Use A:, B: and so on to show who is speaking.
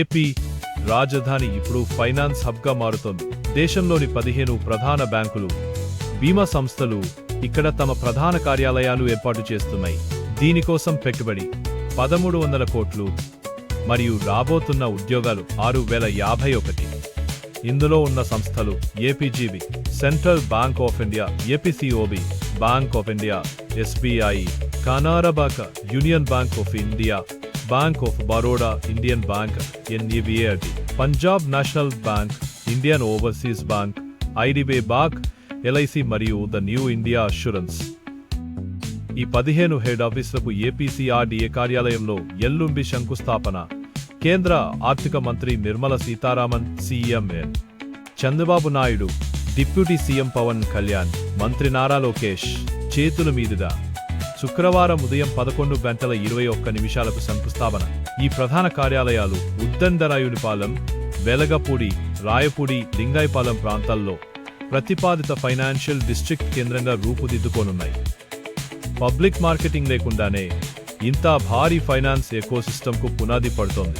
A: AP రాజధాని ఇప్పుడు finance హబ్గా మారుతోంది. దేశంలోని పదిహేను ప్రధాన బ్యాంకులు బీమా సంస్థలు ఇక్కడ తమ ప్రధాన కార్యాలయాలు ఏర్పాటు చేస్తున్నాయి. దీనికోసం పెట్టుబడి పదమూడు వందల కోట్లు మరియు రాబోతున్న ఉద్యోగాలు ఆరు వేల యాభై ఒకటి. ఇందులో ఉన్న సంస్థలు APGB central bank of India APCOB bank of India SBI Canara bank union bank of India bank of Baroda Indian bank NEBAT Punjab national bank Indian overseas bank IDBI bank LIC మరియు the new India assurance ఈ పదిహేను head ఆఫీసులకు APCRDA కార్యాలయంలో ఎల్లుంబి శంకుస్థాపన. కేంద్ర ఆర్థిక మంత్రి Nirmala Sitharaman CM N Chandrababu Naidu deputy CM Pawan Kalyan మంత్రి నారా లోకేష్ చేతుల మీదుగా. శుక్రవారం ఉదయం పదకొండు గంటల ఇరవై ఒక్క నిమిషాలకు శంకుస్థాపన. ఈ ప్రధాన కార్యాలయాలు ఉద్దండరాయునిపాలెం వెలగపూడి రాయపూడి లింగాయపాలెం ప్రాంతాల్లో ప్రతిపాదిత ఫైనాన్షియల్ డిస్ట్రిక్ట్ కేంద్రంగా రూపుదిద్దుకోనున్నాయి. పబ్లిక్ మార్కెటింగ్ లేకుండానే ఇంత భారీ ఫైనాన్స్ ఎకోసిస్టంకు పునాది పడుతోంది.